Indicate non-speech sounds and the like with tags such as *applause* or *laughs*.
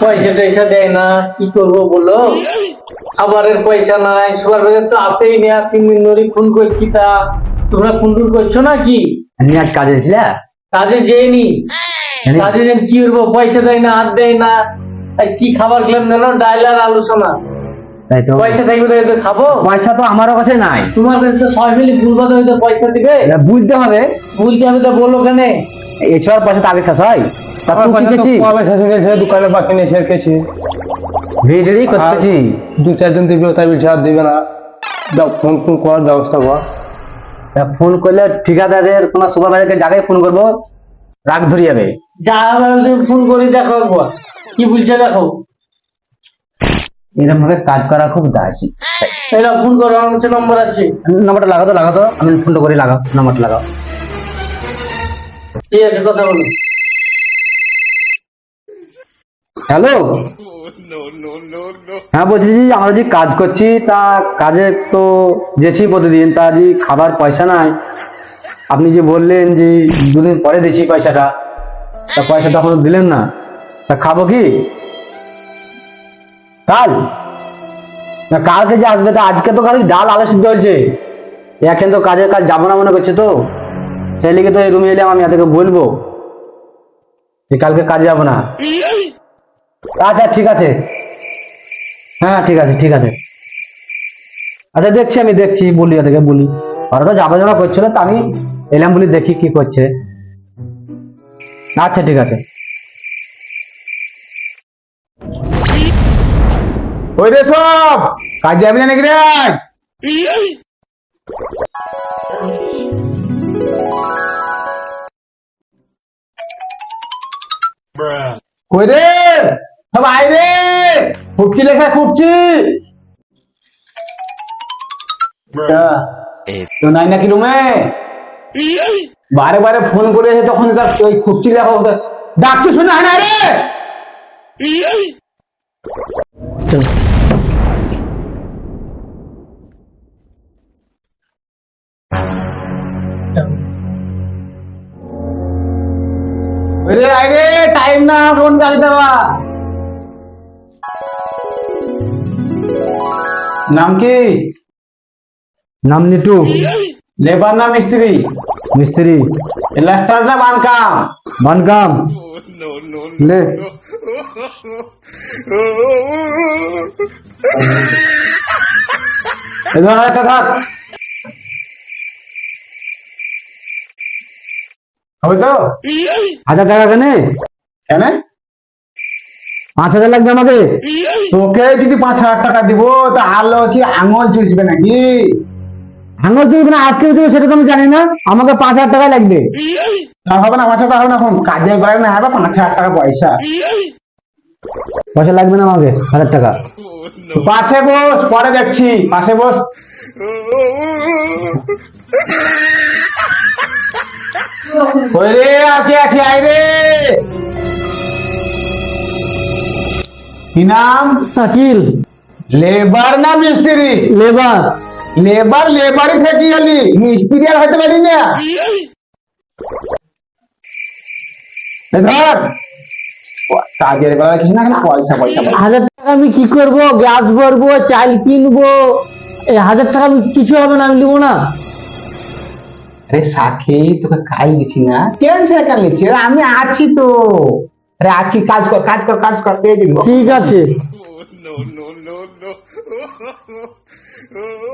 পয়সা টয়সা দেয় না কি করব বলো খাবারের পয়সা নাই সবার কাছে তো আসেই না তিন দিন ধরে ফোন করছি তা তোমরা ফোন টোন করছ নাকি আমি কাজে ছিলা কাজে যেইনি জানি। কাজে কি করব পয়সা দেয় না হাত দেয় না কি খাবার খেলাম জানো? ডাইল আর আলোচনা তাই তো। পয়সা থাকবে তো খাব? পয়সা তো আমারও কাছে নাই। তোমার কাছে তো সবাই মিলে ভুলবাদ হয়তো পয়সা দিবে। বুঝতে হবে। ভুলতে হবে তো বলো কেনে। এছাড়া পয়সা তো আগে হয়? তা তুই কবে শেষ হয়ে দোকানে বাকি নিয়ে শেষ খেয়েছি। ভিডিওই করতেছি দু চার দিবে তাই বলছে আর দিবে না। দাও ফোন ফোন কর ব্যবস্থা কর। ফোন করলে ঠিকাদারের কোনো সুপারভাইজারকে জায়গায় ফোন করব? রাগ ধরে যাবে যা ফোন করি দেখো কি বলছে দেখো? এরকম ভাবে কাজ করা খুব দাসী। এরা ফোন করো আমার কাছে নম্বর আছে। নাম্বারটা লাগাতো লাগাতো আমি ফোনটা করে লাগাও নাম্বারটা লাগাও। ঠিক আছে কথা বলো। হ্যালো হ্যাঁ বলছি জি আমরা যে কাজ করছি তা কাজে তো যেছি প্রতিদিন তা যে খাবার পয়সা নাই আপনি যে বললেন যে দুদিন পরে দিচ্ছি পয়সাটা তা পয়সাটা এখনও দিলেন না। তা খাব কি? কাল? না কালকে যে আসবে তা আজকে তো খালি ডাল, আলো সিদ্ধ হয়েছে। এখন তো কাজের কাজ যাব না মনে করছে তো। সেই লিগে তো এই রুমে এলাম, আমি এদেরকে বলব। যে কালকে কাজে যাব না। আচ্ছা ঠিক আছে। হ্যাঁ ঠিক আছে ঠিক আছে। আচ্ছা দেখছি আমি, দেখছি, বলি ওদেরকে, বলি। ওরা তো যাবা যাবা করছিল তো আমি এলাম বলি দেখি কি করছে। আচ্ছা ঠিক আছে। ওই রে সব, কাজ যাবি না নাকি রে আজ? কই রে? সব আয় রে, ফুটকি লেখা ফুটছি তো নাকি রুমে বারে বারে ফোন করে এসে তখন তার ওই খুঁজছি লেখা ডাকতে শুনে না রে। রে আয় রে টাইম না ফোন কাজ দেওয়া নাম কি নাম নিটু লেবার না মিস্ত্রি মিস্ত্রি লেফটার না বানকাম বানকাম লে এবার একটা থাক হবে তো হাজার টাকা কেন কেন পাঁচ হাজার লাগবে আমাকে তোকে যদি পাঁচ হাজার টাকা দিব তা আলো কি আঙুল চুষবে নাকি আঙুল তুই না আজকে সেটা তো আমি জানি না। আমাকে পাঁচ হাজার টাকা লাগবে। না হবে না হবে না এখন কাজে করে না হবে পাঁচ হাজার টাকা পয়সা। পয়সা লাগবে না আমাকে হাজার টাকা। পাশে বস পরে দেখছি পাশে বস। আছি কি নাম? শাকিল। লেবার না মিস্ত্রি? লেবার। লেবার লেবারই থেকে গেলি মিস্ত্রি আর হইতে পারি না। ধর। কাজের বেলা কিছু না পয়সা পয়সা পয়সা। হাজার টাকা আমি কি করব? গ্যাস ভরবো চাল কিনবো। এই হাজার টাকা আমি কিছু হবে না আমি নেব না। আরে সাখি তোকে কাল দিছি না। টেনশন কেন নিচ্ছি আরে আমি আছি তো। আরে আছি কাজ কর কাজ কর কাজ কর পেয়ে দিবি ঠিক আছে। *laughs*